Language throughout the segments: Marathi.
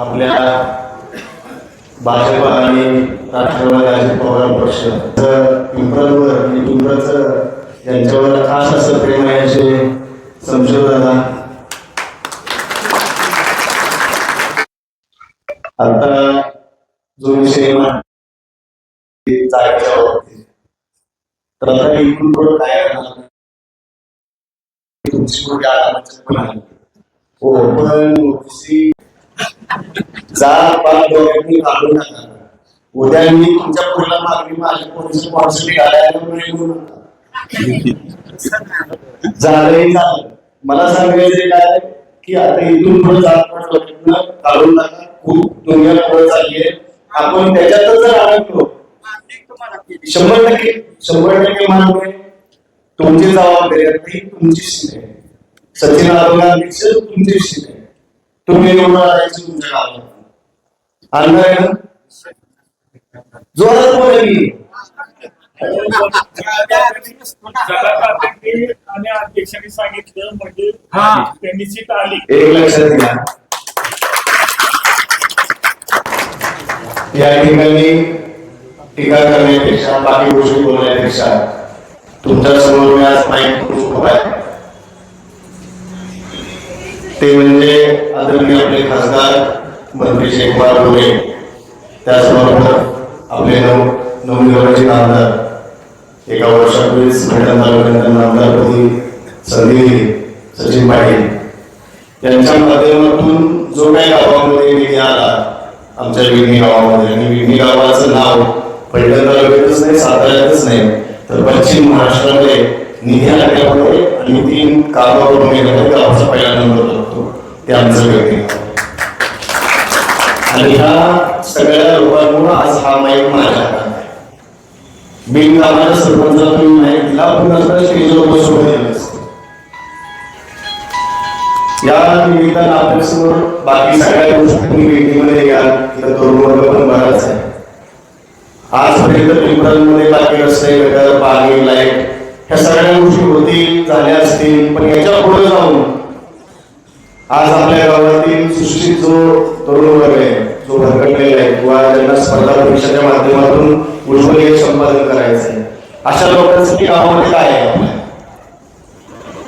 आपल्या भाजप आणि राष्ट्रवादी अजित पवार पक्ष पिंपळवर आणि पिंपळचं यांच्यावर खास असं प्रेम आहे असे संशोधना आता जो विषय जागेच्या बाबतीत तर आता एकूण पुढं काय तुमची मोठी पण आहे. हो पण ओबीसी जात पात डोक्यातून काढू नका. उद्या मी तुमच्या पुढला मागणी माझ्या पोलीस स्पॉन्सर घालायला मिळवू नका. झालंही झालं. मला सांगायचं काय की आता इथून पुढे जात पात डोक्यातून काढू नका. खूप दुनिया पुढे चालली आहे. आपण त्याच्यातच जर अडकलो शंभर टक्के शंभर टक्के मानतोय. तुमची जबाबदारी तुमची आहे. सचिन आरोग्यापेक्षा तुमची सीट तुम्ही निवडून आणायची तुमच्या गावात आणणार आहे ना? जोरात बोला की. जगातात्यांनी आणि अध्यक्षांनी सांगितलं म्हणजे त्यांनी सीट आली. एक लक्षात घ्या. या ठिकाणी टीका करण्यापेक्षा बाकी गोष्टी बोलण्यापेक्षा तुमच्यासमोर मी आज माहिती आहे ते म्हणजे आदरणीय आपले खासदार मंत्री शेखवार गोरे त्याचबरोबर आपले नव नवनिर्वाचित आमदार. एका वर्षापूर्वीच फलटण तालुक्यातील आमदारपदी संधी दिली. सचिन पाटील. यांच्या माध्यमातून जो काही गावामध्ये निधी आला आमच्या विघ्नी गावामध्ये. आणि विघ्नी गावाचं नाव पैठण तालुक्यातच नाही साताऱ्यातच नाही तर पश्चिम महाराष्ट्रामध्ये निधी आल्यामुळे आणि तीन कामावर गेल्यामुळे गावाचा पहिला नंबर लागतो ते आमचं आणि ह्या सगळ्या लोकांमुळे आज हा माईक माझ्या बिनकामाच्या सरपंचाला तुम्ही माहिती दिला पण नंतर या निमित्तानं आपल्यासमोर बाकी सगळ्या गोष्टी तुम्ही मीटिंगमध्ये या. तिथं तरुण वर्ग पण बराच आहे. आजपर्यंत पिंपळांमध्ये बाकी रस्ते गटर पाणी लाइट ह्या सगळ्या गोष्टी होतील झाल्या असतील पण याच्यापुढे जाऊन आज आपल्या गावातील सुशिक्षित जो तरुण वर्ग आहे जो भरकटलेला आहे किंवा ज्यांना स्पर्धा परीक्षेच्या माध्यमातून उज्ज्वल संपादन करायचं आहे अशा लोकांसाठी गावामध्ये काय आहे आपल्या?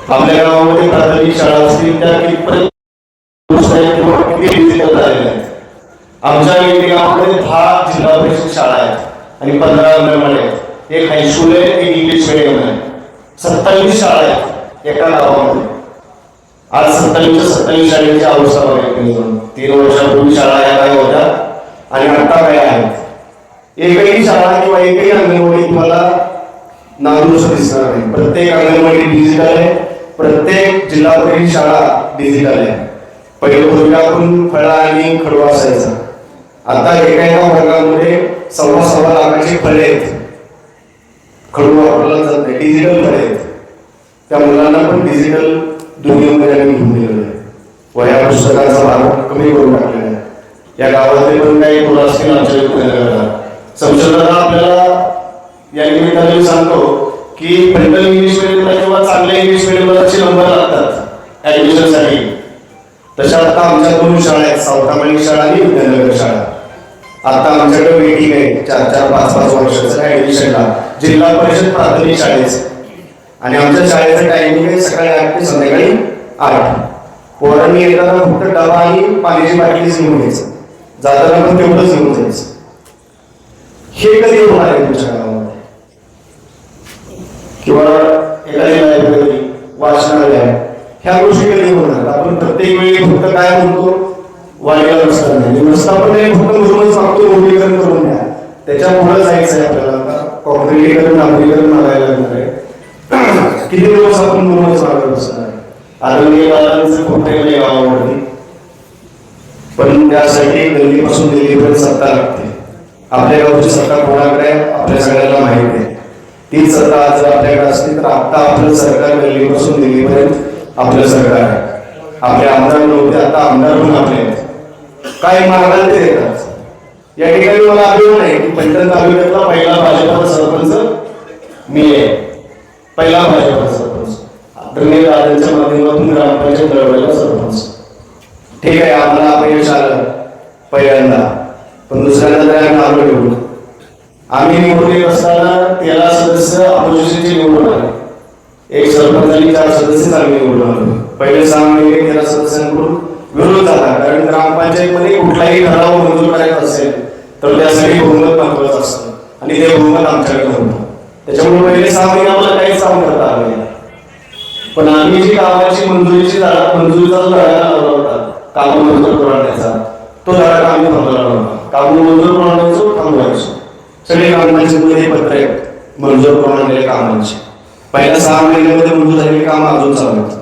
आपल्या गावामध्ये प्राथमिक शाळा असतील त्या कितपर्यंत आमच्या गावामध्ये दहा जिल्हा परिषद शाळा आहेत आणि पंधरा अंगणवाडी आहेत. एक हायस्कूल आहे एक इंग्लिश मिडियम आहे. सत्तावीस शाळा आहेत एका गावामध्ये. आज सत्तावीसच्या सत्तावीस शाळेची अवस्था बघायची जाऊन तीन वर्षापूर्वी शाळा या काय होत्या? आणि आता काय आहेत? एकही शाळा किंवा एकही अंगणवाडी तुम्हाला नादुरुस्त दिसणार नाही. प्रत्येक अंगणवाडी डिजिटल आहे प्रत्येक जिल्हा परिषद शाळा डिजिटल आहे. पहिले पूर्वी आपण फळा आणि खडवा असायचा. आता एका एका वर्गामध्ये सव्वा सव्वा लाखाचे फळे आहेत. खडू वापरला जात नाही डिजिटल आहेत त्या मुलांना पण डिजिटल दुनियेमध्ये आम्ही घेऊन गेलेलो आहे. वया पुस्तकांचा भाग कमी करून टाकलेला आहे. या गावातले पण काही मुलं असतील आमच्या विद्यालयाला आपल्याला या निमित्ताने मी सांगतो की फंडल इंग्लिश मिडियमला किंवा चांगल्या इंग्लिश मिडियमला असे नंबर लागतात ऍडमिशनसाठी तशा आता आमच्या दोन शाळा आहेत सावतामणी शाळा आणि विद्यानगर शाळा. आता आमच्याकडे वेटिंग आहे. चार चार पाच पाच वर्षाचं ऍडमिशनला जिल्हा परिषद प्राथमिक शाळेच. आणि आमच्या शाळेचं टायमिंग आहे सकाळी आठ ते संध्याकाळी आठ. पोरांनी येताना फक्त डबा आणि पाण्याची बाटलीच घेऊन यायचं. जाताना पण तेवढंच घेऊन जायचं. हे कधी होणार आहे तुमच्या गावामध्ये? किंवा एखादी लायब्ररी वाचनालय ह्या गोष्टी कधी होणार? आपण प्रत्येक वेळी फक्त काय म्हणतो? वाढीला रस्ता नाही. रस्ता पण नाही फक्त मुरुमच सांगतो मोठीकरण करून द्या. त्याच्या पुढे जायचं आहे आपल्याला आता. कॉन्क्रिटीकरण नागरीकरण मागायला लागणार आहे. किती दिवस आपण मुरुमच मागत बसणार आहे? आदरणीय दादांचं गावावरती म्हणजे पण त्यासाठी दिल्लीपासून दिल्लीपर्यंत सत्ता लागते. आपल्या गावची सत्ता कोणाकडे आहे? आपल्या सगळ्यांना माहिती आहे. ती सत्ता आज जर आपल्याकडे असली तर आता आपलं सरकार दिल्लीपासून दिल्लीपर्यंत आपलं सरकार आहे. आपले आमदार नव्हते आता आमदार म्हणून आपले. आहेत. काय मागणार ते देतात या ठिकाणी मला अभिमान आहे की पैठण तालुक्यातला पहिला भाजपा सरपंच मी आहे. पहिला भाजपा सरपंच. आदरणीय दादांच्या माध्यमातून ग्रामपंचायत लढवायला सरपंच. ठीक आहे आम्हाला अपयश आलं पहिल्यांदा. पण दुसऱ्यांदा तरी आम्ही आलो निवडून. आम्ही निवडून असताना तेरा सदस्य अपोजिशनची निवडून आले. एक सरपंच आणि चार सदस्य आम्ही निवडून आलो. पहिले सहा महिने तेरा सदस्यांकडून विरोध झाला. कारण ग्रामपंचायतमध्ये कुठलाही ठराव मंजूर करायचा असेल तर त्यासाठी बहुमत महत्वाचं असतं. आणि ते बहुमत आमच्याकडे होतं. त्याच्यामुळे पहिले सहा महिने आम्हाला काहीच काम करता आलं नाही. पण आम्ही जी कामाची मंजुरीची धडा मंजुरीचा जो धडा लावला होता काम मंजूर करण्याचा तो धडा आम्ही थांबवला होता काम मंजूर करण्याचं थांबवायचो. सगळे ग्रामपंचायतीमध्ये पत्र आहेत मंजूर करून आणलेल्या कामांची. पहिल्या सहा महिन्यामध्ये मंजूर झालेली काम अजून चालू आहेत.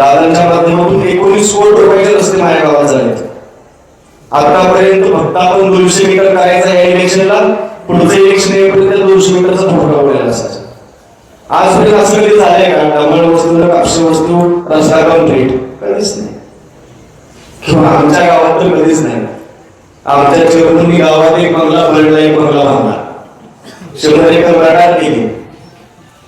दादांच्या माध्यमातून एकोणीस कोटी रुपयाचे रस्ते माझ्या गावात झाले आतापर्यंत फक्त आपण दोनशे मीटर करायचं या इलेक्शनला पुढचं इलेक्शन येईपर्यंत दोनशे मीटरचा फोटो उडलेला असायचा. आजपर्यंत असं कधी झालंय का? डबल वस्तू कापशी वस्तू रस्ता कॉन्क्रीट कधीच नाही. किंवा आमच्या गावात तर कधीच नाही. आमच्या चिरून गावात एक बंगला भरला एक बंगला बांधला. शंभर एकर मराठा केली.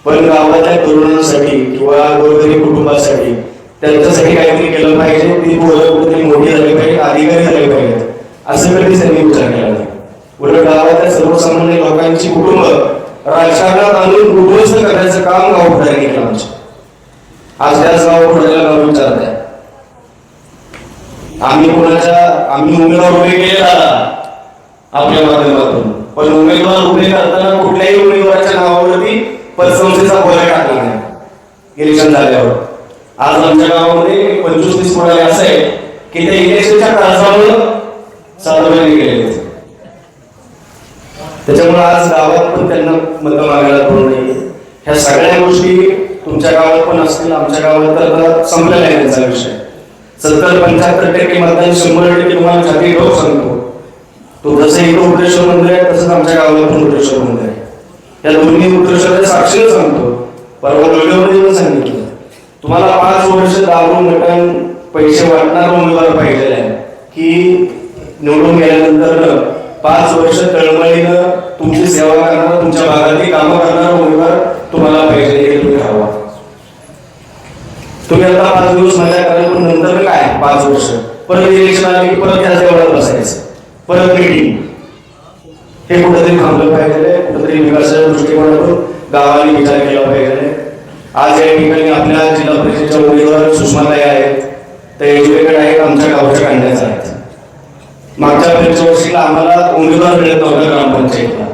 पण गावातल्या तरुणांसाठी किंवा गोरगरीब कुटुंबासाठी त्यांच्यासाठी काहीतरी केलं पाहिजे. ती मुलं कुठेतरी मोठी झाली पाहिजे अधिकारी झाले पाहिजे असं कधीच त्यांनी विचार केला. नाही उलट गावातल्या सर्वसामान्य लोकांची कुटुंब राजकारणात आणून उद्ध्वस्त करण्याचं काम गाव पुढारी केलं आमचं आज त्याच गाव पुढारीला गाव विचारत आहे आम्ही कोणाच्या आम्ही उमेदवार उभे केले दादा आपल्या माध्यमातून. पण उमेदवार उभे करताना कुठल्याही उमेदवाराच्या नावावरती पतसंस्थेचा बोला टाकला नाही. इलेक्शन झाल्यावर. आज आमच्या गावामध्ये पंचवीस तीस कोणाले असं आहे की ते इलेक्शनच्या खर्चामुळे साधारण गेलेले त्याच्यामुळे आज गावात पण त्यांना मत मागायला पडू नाही ह्या सगळ्या गोष्टी तुमच्या गावात पण असतील आमच्या गावात तर संपलेला आहे त्यांचा विषय. सत्तर पंच्याहत्तर टक्के मतदान शंभर टक्के तुम्हाला जाती रोग सांगतो. तो जसं इथं उद्रेश्वर मंदिर आहे तसंच आमच्या गावाला पण उद्रेश्वर मंदिर आहे. या दोन्ही उद्रेश्वराच्या साक्षीने सांगतो. परवा डोळ्यामध्ये पण सांगितलं. तुम्हाला पाच वर्ष दारू मटण पैसे वाटणार उमेदवार पाहिजे आहे. की निवडून गेल्यानंतर पाच वर्ष तळमळीनं तुमची सेवा करणार तुमच्या भागातली कामं करणार उमेदवार तुम्हाला पाहिजे हे तुम्ही ठरवा. तुम्ही आता पाच दिवस मजा कराल पण नंतर काय पाच वर्ष? परत इलेक्शन आले की परत त्या देवळात बसायचं. परत मीटिंग हे कुठेतरी थांबलं पाहिजे कुठेतरी विकासाच्या दृष्टिकोनातून गावाने विचार केला पाहिजे. आज या ठिकाणी आपल्या जिल्हा परिषदेच्या उमेदवार सुषमाताई आहेत. त्या एज्युकेटेड आहेत आमच्या गावच्या काढण्याच्या आहेत. मागच्या पंच वर्षीला आम्हाला उमेदवार मिळत नव्हता ग्रामपंचायतला.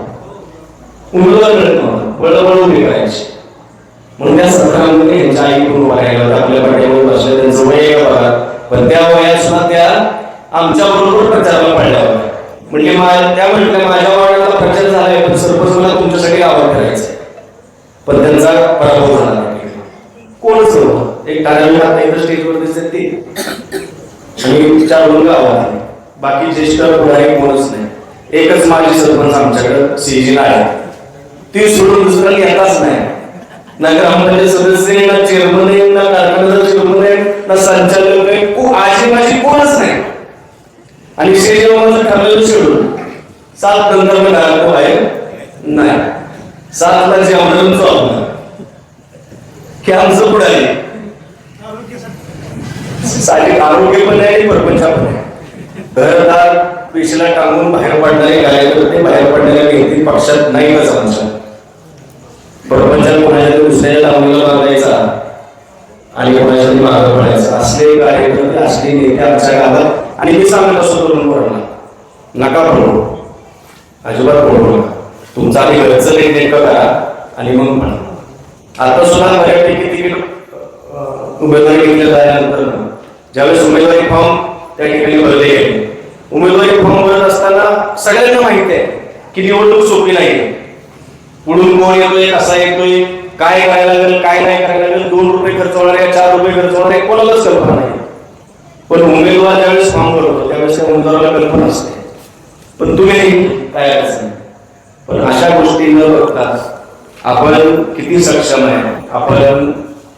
उमेदवार मिळत नव्हता. वळवळ उभी करायची. म्हणून त्या सत्रांमध्ये त्यांच्या आई पण उभा राहिला होता. आपल्या पाठीवर बसले त्यांचं वय आहे बघा. पण त्या वयात सुद्धा त्या आमच्या बरोबर प्रचाराला पडल्या होत्या. म्हणजे त्या म्हटल्या माझ्या वाड्याला प्रचार झालाय पण सरपंच मला तुमच्यासाठी आवाज करायचं पण त्यांचा पराभव झाला कोणच नव्हतं एक ठराविक आता इथं स्टेजवर दिसत ती. आणि चार दोन गावात आहे. बाकी ज्येष्ठ पुढारी कोणच नाही. एकच माजी सरपंच आमच्याकडे सीजीला आहे. ती सोडून दुसऱ्याला येताच नाही. नगर ग्रामपंचायत सदस्य ना चेअरमन आहे ना कारखान्याचा चेअरमन आहे ना संचालक आहे को आजी माझी कोणच नाही आणि शेजेवाचं ठरलेलं शेड्यूल सात नंतर मी घरात बाहेर नाही सात ला जेवण चालणार हे आमचं पुढे आरोग्य पण नाही आणि परपंच पण आहे. घरदार पेशीला टांगून बाहेर पडणारे कार्यकर्ते बाहेर पडणाऱ्या व्यक्ती पक्षात नाहीतच आमच्या परपंचात कोणाच्या तरी दुसऱ्याच्या टांगणीला बांधायचा आणि कोणाच्या तरी मागं पडायचा. असले कार्यकर्ते असले नेते आमच्या गावात. आणि मी सांगत असतो तरुण पोरांना नका पडू अजिबात पडू नका. तुमचा आधी घरचं लेख नेमकं करा आणि मग म्हणा. आता सुद्धा बऱ्यापैकी तिकीट अं, उमेदवारी घेतल्या झाल्यानंतर ज्यावेळेस उमेदवारी फॉर्म त्या ठिकाणी भरले गेले. उमेदवारी फॉर्म भरत असताना सगळ्यांना माहीत आहे की निवडणूक सोपी नाही पुढून कोण येतोय कसा येतोय काय करायला लागेल काय नाही करायला लागेल दोन रुपये खर्च होणार आहे चार रुपये खर्च होणार आहे कोणालाच कल्पना नाही. पण उमेदवार ज्यावेळेस फॉर्म भरतो त्यावेळेस त्या उमेदवाराला कल्पना असते. पण तुम्ही काय अडचण पण अशा गोष्टी न बघता आपण किती सक्षम आहे? आपण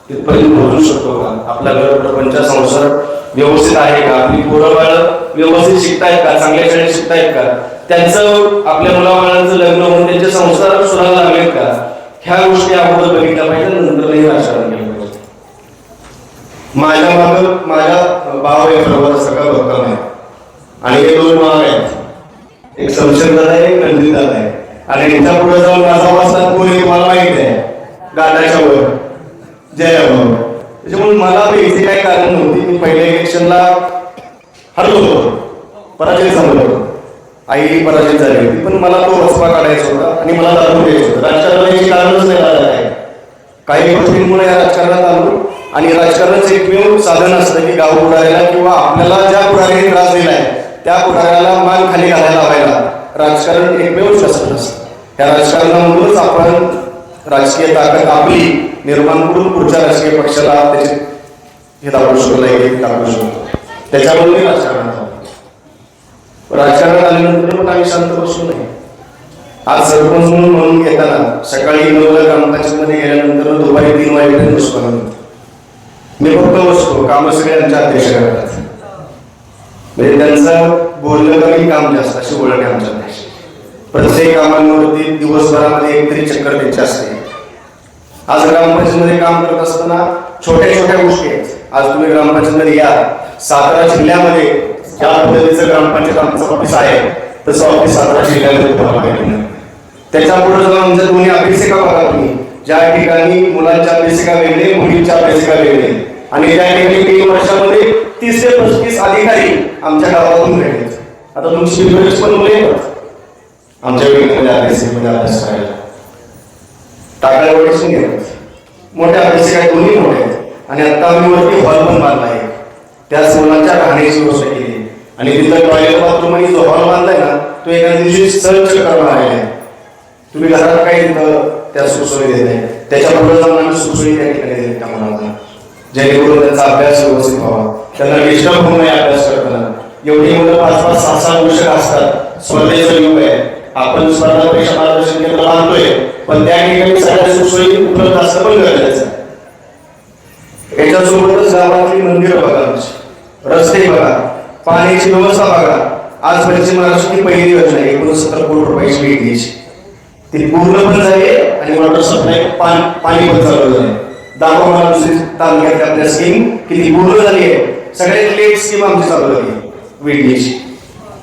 तिथपर्यंत पोहोचू शकतो का? आपला घर प्रपंच संसार व्यवस्थित आहे का? आपली पोरं बाळ व्यवस्थित शिकतायत का? चांगल्या शाळेत शिकतायत का? त्यांचं आपल्या मुलाबाळांचं लग्न होऊन त्यांचे संसार सुराला लागलेत का? ह्या गोष्टी अगोदर बघितल्या पाहिजे नंतरही नाही राजकारण केलं पाहिजे. माझ्या माग माझ्या भाव आहे बरोबर सगळं भक्कम आहे. आणि हे दोन माग आहेत. एक शमशेरदादा आहे एक रणजितदादा आहे. आणि इथं पुढे जाऊन माझा वाजता कोण मला माहीत आहे. गाण्याच्या वर. जय भाऊ त्याच्यामुळे मला इथे काही कारण नव्हती. मी पहिल्या इलेक्शनला हरलो होतो. पराजय समजलो होतो. आई पराजय झाली होती. पण मला तो वचपा काढायचा होता आणि मला दारू द्यायचं होतं. राजकारणाची कारणच नाही आहे काही. गोष्टींमुळे या राजकारणात आलो आणि राजकारणाचं एकमेव साधन असतं की गाव पुढाऱ्याला किंवा आपल्याला ज्या पुढाऱ्याने त्रास दिलाय त्या पुढाऱ्याला मान खाली घालायला लावायला राजकारण एकमेव शासन असतं. त्या राजकारणामधूनच आपण राजकीय ताकद आपली निर्माण करून पुढच्या राजकीय पक्षाला त्याचे हे दाखवू शकतो हे दाखवू शकतो. त्याच्यामुळे मी राजकारणात राजकारणात आल्यानंतर पण आम्ही शांत बसू नये. आज सरपंच म्हणून म्हणून घेताना सकाळी नऊला ग्रामपंचायतमध्ये गेल्यानंतर दुपारी तीन वाजेपर्यंत बसतो. मी फक्त बसतो. कामं सगळ्यांच्या अध्यक्ष करतात म्हणजे त्यांचं बोललं कमी काम जास्त? अशी ओळख आहे आमच्या प्रत्येक कामांवरती दिवसभरामध्ये एक तरी चक्कर त्यांची असते. आज ग्रामपंचायतमध्ये काम करत असताना छोट्या छोट्या गोष्टी आहेत. आज तुम्ही ग्रामपंचायतमध्ये या. सातारा जिल्ह्यामध्ये ज्या पद्धतीचं ग्रामपंचायत आमचं ऑफिस आहे तसं ऑफिस सातारा जिल्ह्यामध्ये तुम्हाला त्याच्या पुढे जाऊन आमच्या अभ्यासिका बघा तुम्ही ज्या ठिकाणी मुलांच्या अभ्यासिका वेगळे मुलींच्या अभ्यासिका वेगळे आणि त्या ठिकाणी तीन वर्षामध्ये तीस ते पस्तीस अधिकारी आमच्या गावातून भेटले आता तुमची विद्यार्थी पण मुले येतात आमच्या वेगळ्या अभ्यासिकेमध्ये अभ्यास करायला टाकायला वडील घेतात मोठ्या अभ्यासिका दोन्ही मोठे आहेत. आणि आता आम्ही वरती हॉल पण बांधला आहे. त्याच मुलांच्या राहण्याची व्यवस्था केली. आणि तिथं टॉयलेट बाथरूम आणि जो हॉल बांधलाय ना तो एका दिवशी सर्च करणार आहे. तुम्ही घरात काही त्या सुसोयी देत नाही. त्याच्या पुढे जाऊन आम्ही सुसोयी त्या ठिकाणी त्या मुलांना जेणेकरून त्यांचा अभ्यास व्यवस्थित व्हावा. त्यांना डिस्टर्ब होऊ नये अभ्यास करताना. एवढी मुलं पाच पाच सहा सहा वर्ष असतात. स्पर्धेचं युग आहे. आपण स्पर्धा परीक्षा मार्गदर्शन केंद्र बांधतोय पण त्या ठिकाणी सगळ्या सुखसोयी उपलब्ध असणं पण गरजेचं आहे. याच्यासोबतच गावातली मंदिरं बघा रस्ते बघा. पाण्याची व्यवस्था बघा. आज पश्चिम महाराष्ट्राची पहिली योजना आहे एकोणसत्तर कोटी रुपयाची भेट घ्यायची. ती पूर्ण पण झाली आणि वॉटर सप्लाय पाणी पण चालू झाले दाखवा मला दुसरी तालुक्यात आपल्या स्कीम किती पूर्ण झाली आहे. सगळ्यात लेट स्कीम आमची चालू झाली. आहे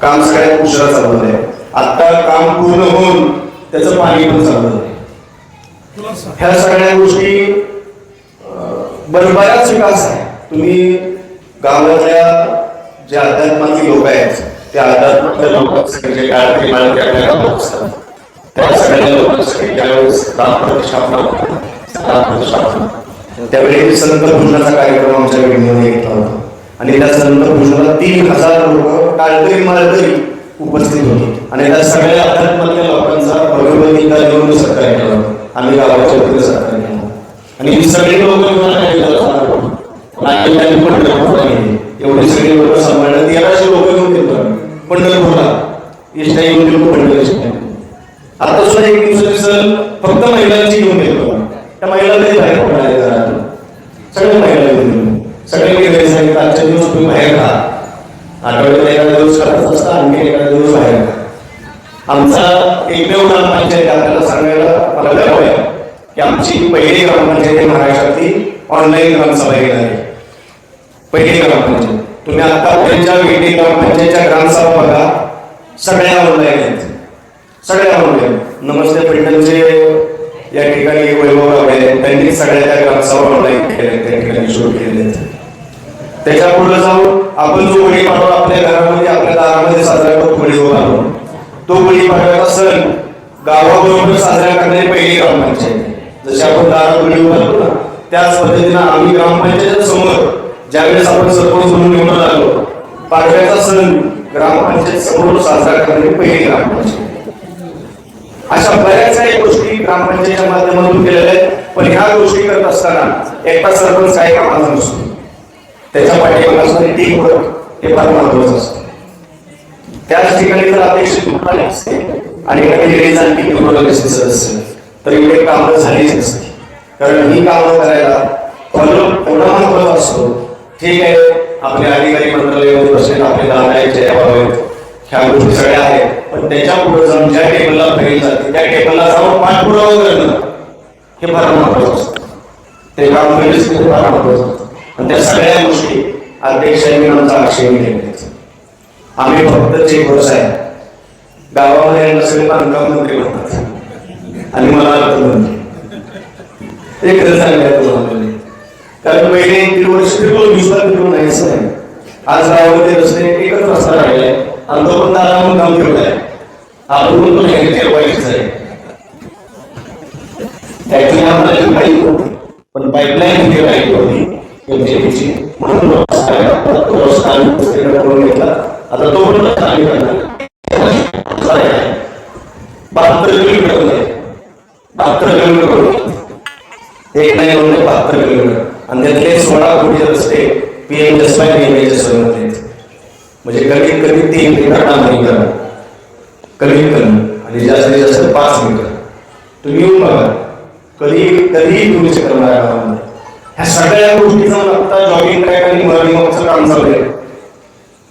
काम सगळ्यात उशिरा चालू झालंय. आता काम पूर्ण होऊन त्याचं पाणी पण चालू झालं ह्या सगळ्या गोष्टी बरं बराच विकास आहे. तुम्ही गावातल्या जे अध्यात्मातील लोक आहेत त्या अध्यात्मातल्या लोक त्या सगळ्या लोकांसाठी त्यावेळेस रामप्रतिष्ठापना त्यावेळी संत भोजनाचा कार्यक्रम आमच्या वेळेमध्ये घेतला होता. आणि त्या संत भोजनाला तीन हजार लोक काळकरी माळकरी उपस्थित होते. आणि त्या सगळ्या अध्यात्मातल्या लोकांचा भगवद्गीता घेऊन सत्कार केला. आम्ही गावाच्या वतीने सत्कार केला. आणि ही सगळी लोक एवढी सगळी लोक सांभाळण्यात तेराशे लोक घेऊन येतो पंढरपूरला. इष्टा येऊन लोक पंढरपूर आता सुद्धा एक दिवसाची सण फक्त महिलांची घेऊन येतो त्या महिला कधी बाहेर पडणार आहे घरातून सगळ्या महिला घेऊन येतो सगळे मी घरी सांगितलं आजच्या दिवस तुम्ही बाहेर खा आठवड्यात एखादा दिवस करत असता आणखी एखादा दिवस बाहेर खा आमचा एकमेव ग्रामपंचायत आपल्याला सांगायला मला गर्व आहे की आमची पहिली ग्रामपंचायत महाराष्ट्रातली ऑनलाईन ग्रामसभा घेणार आहे. पहिली ग्रामपंचायत. तुम्ही आतापर्यंतच्या वेगळी ग्रामपंचायतच्या ग्रामसभा बघा. सगळ्या ऑनलाईन आहेत. सगळ्या ऑनलाईन नमस्ते पैठणचे या ठिकाणी वैभव आहे त्यांनी सगळ्या त्या ग्रामसभा ऑनलाईन केल्या त्या ठिकाणी सुरू केलेल्या त्याच्या पुढे जाऊन आपण जो गुढीपाडवा आपल्या घरामध्ये आपल्या दारामध्ये साजरा करतो गुढी उभारून तो गुढीपाडव्याचा सण गावाबरोबर साजरा करणारी पहिली ग्रामपंचायत आहे. जशी आपण दारात गुढी उभारतो ना त्याच पद्धतीनं आम्ही ग्रामपंचायत समोर ज्यावेळेस आपण सरपंच म्हणून निवडून आलो पाडव्याचा सण ग्रामपंचायत समोर साजरा करणारी पहिली ग्रामपंचायत अशा बऱ्याच काही गोष्टी ग्रामपंचायतीच्या माध्यमातून केलेल्या आहेत पण ह्या गोष्टी करत असताना एकटा सरपंच काही कामाचा नसतो. त्याच्या पाठीमागे असणारी टीम वर्क हे फार महत्वाचं असतं. त्याच ठिकाणी जर अपेक्षित उत्पादन असते आणि एखादी रेंज आणखी निवडून सदस्य तर एवढे कामं झालीच नसते कारण ही कामं करायला फॉलो एवढा महत्त्वाचा असतो ठीक आहे आपले अधिकारी मंत्रालयामध्ये बसलेत आपले दादा आहेत ह्या गोष्टी सगळ्या आहेत पण त्याच्या पुढे जाऊन ज्या टेबलला फेल जाते त्या टेबलला जाऊन पाठपुरावा करणं हे फार महत्वाचं असतं. ते काम पहिलेच फार महत्वाचं असतं. त्या सगळ्या गोष्टी अध्यक्षांनी आमचा आक्षेप घेतले आम्ही फक्त चेक वर्ष आहे गावामध्ये यांना सगळे बांधकाम मंत्री म्हणतात. आणि मला अर्थमंत्री ते खरं सांगायचं तुम्हाला कारण पहिले दीड वर्ष फिरलो वीस लाख फिरलो नाही असं नाही. आज गावामध्ये रस्ते एकच रस्ता राहिलाय आणि तो पण दारावरून काम ठेवलाय आपण पण तो हे ठेवायचीच आहे. त्याची आम्हाला पाईप होती पण पाईपलाईन जी राहिली होती करून घेतला आता तो पण आहे. बहात्तर किलोमीटरमध्ये बहात्तर किलोमीटर एक नाही बहात्तर किलोमीटर आणि त्यातले सोळा कोटी रस्ते पीएम जसबाई पीएमएच्या मध्ये म्हणजे कमीत कमी तीन मीटर डांबरीकरण कमी आणि जास्तीत जास्त पाच मीटर तुम्ही येऊन बघा कधी कधीही तुम्ही चक्कर मारा ह्या सगळ्या गोष्टी जाऊन आता जॉगिंग ट्रॅक आणि मॉर्निंग वॉकचं काम चालू आहे.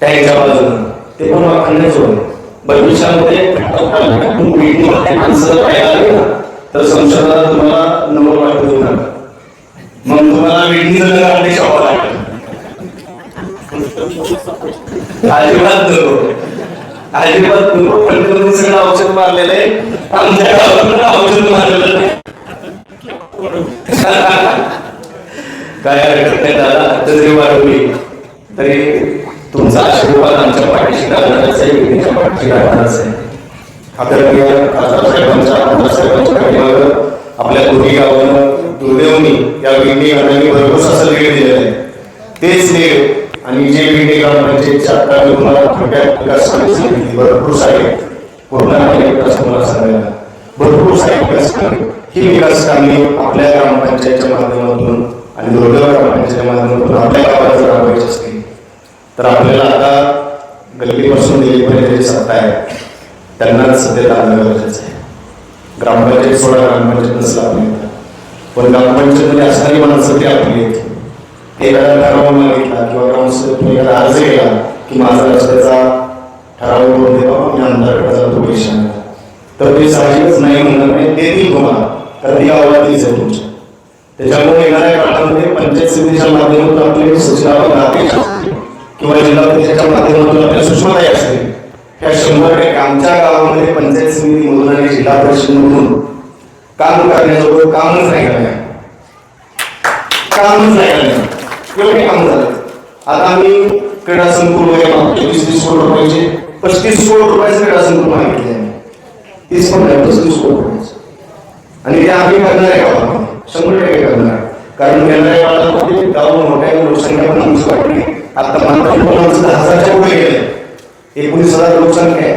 त्यांच्या बाजूनं. ते पण वाखाणण्याच होईल भविष्यामध्ये माणसं बाहेर आली ना, तर संशोधनात तुम्हाला नंबर वाटत देऊ नका मग तुम्हाला वेटिंग अध्यक्ष व्हावं लागेल. अजिबात नको. अजिबात पंतप्रधान सगळं औषध मारलेलं. आहे आमच्या गावात औषध मारलेलं काय हरकत नाही दादा जरी वाढवली तरी तुमचा आशीर्वाद आमच्या पाठीशी लागणारच आहे व्यक्तीच्या पाठीशी लागणारच आहे. आदरणीय खासदार साहेबांच्या आमदार साहेबांच्या पाठीमागं आपल्या दोन्ही गावानं दुर्दैवनी या विंडी गणांनी भरपूर असं लीड दिलेलं आहे. तेच लीड आणि जे विंडी ग्रामपंचायतच्या आता मी तुम्हाला थोडक्यात विकास सांगितली भरपूर सारे पूर्णपणे विकास तुम्हाला सांगायला. भरपूर सारे विकास ही विकास कामे आपल्या ग्रामपंचायतच्या माध्यमातून आणि दुर्दैव ग्रामपंचायतच्या माध्यमातून तर आपल्याला आता गल्लीपासून दिल्लीपर्यंत जे सत्ता आहे त्यांनाच सध्या आणणं गरजेचं आहे. ग्रामपंचायत सोडा ग्रामपंचायत नसलं आपली पण ग्रामपंचायतमध्ये असणारी माणसं ते आपली आहेत एखादा ठराव मागितला किंवा ग्रामसेवक एखादा अर्ज केला की माझा रस्त्याचा ठराव करून देवा मी आमदारकडे जातो पैसे तर ते साहजिकच नाही म्हणणार नाही ते देईल तुम्हाला कारण ती अवलादीच आहे तुमच्या त्याच्यामुळे एखाद्या काळामध्ये पंचायत समितीच्या माध्यमातून आपले सूचना नाते किंवा जिल्हा परिषदेच्या माध्यमातून आपल्या सुषमाताई असतील त्या शंभर टक्के आमच्या गावामध्ये पंचायत समितीमधून आणि जिल्हा परिषदेमधून काम करण्याजवळ कामच नाही करणार. कामच नाही करणार. एवढे काम झालं. आता आम्ही क्रीडा संकुल वगैरे मागतो. वीस तीस कोटी रुपयाचे पस्तीस कोटी रुपयाचे क्रीडा संकुल मागितले आम्ही. तीस पण नाही पस्तीस कोटी रुपयाचे. आणि ते आम्ही करणार आहे गावामध्ये शंभर टक्के करणार. कारण येणाऱ्या गाव मोठ्या लोकसंख्या पण आमची वाढली आता माणसं हजारच्या पुढे गेले. एकोणीस हजार लोकसंख्या आहे.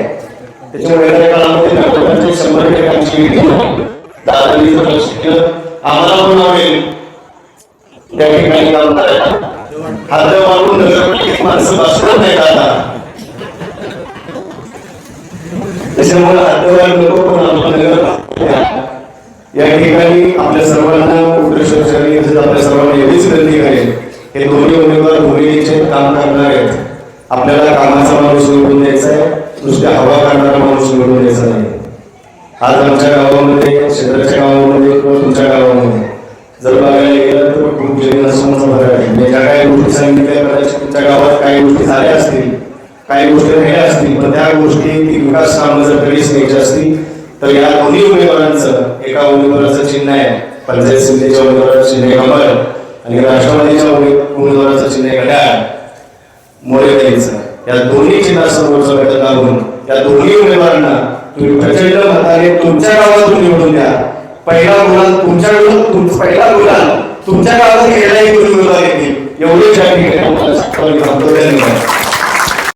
त्याच्यामुळे येणाऱ्या काळामध्ये शंभर टक्के आमची आम्हाला पण आवडेल त्या ठिकाणी काम करायला. हात मारून नगरपालिकेत माणसं बसणार नाही त्याच्यामुळे हातवार नको पण आपण नगर या ठिकाणी आपल्या सर्वांना आपल्या सर्वांना एवढीच विनंती करेल हे दोन्ही उमेदवार भूमिकेचे काम करणार आहेत. आपल्याला कामाचा माणूस निवडून द्यायचा आहे नुसत्या हवा काढणारा माणूस निवडून द्यायचा नाही. आज आमच्या गावामध्ये शेजारच्या गावामध्ये किंवा तुमच्या गावामध्ये जर बघायला गेलं तर खूप जनसमोरचा फरक आहे म्हणजे ज्या काही गोष्टी सांगितल्या कदाचित तुमच्या गावात काही गोष्टी झाल्या असतील काही गोष्टी राहिल्या असतील पण त्या गोष्टी विकास कामं जर कधीच न्यायची असतील तर या दोन्ही उमेदवारांचं एका उमेदवाराचं चिन्ह आहे पंचायत समितीच्या उमेदवाराचं चिन्ह कमळ आणि राष्ट्रवादीच्या उमेदवाराचं चिन्ह घड्याळ मोरेबाईंचं या दोन्ही चिन्हासमोरचा घटक लागून या दोन्ही उमेदवारांना तुम्ही प्रचंड मताने तुमच्या गावातून निवडून द्या. पहिला गुलाल तुमच्याकडून तुम- पहिला गुलाल तुमच्या गावात गेलेलाही उमेदवार येतील. एवढेच या ठिकाणी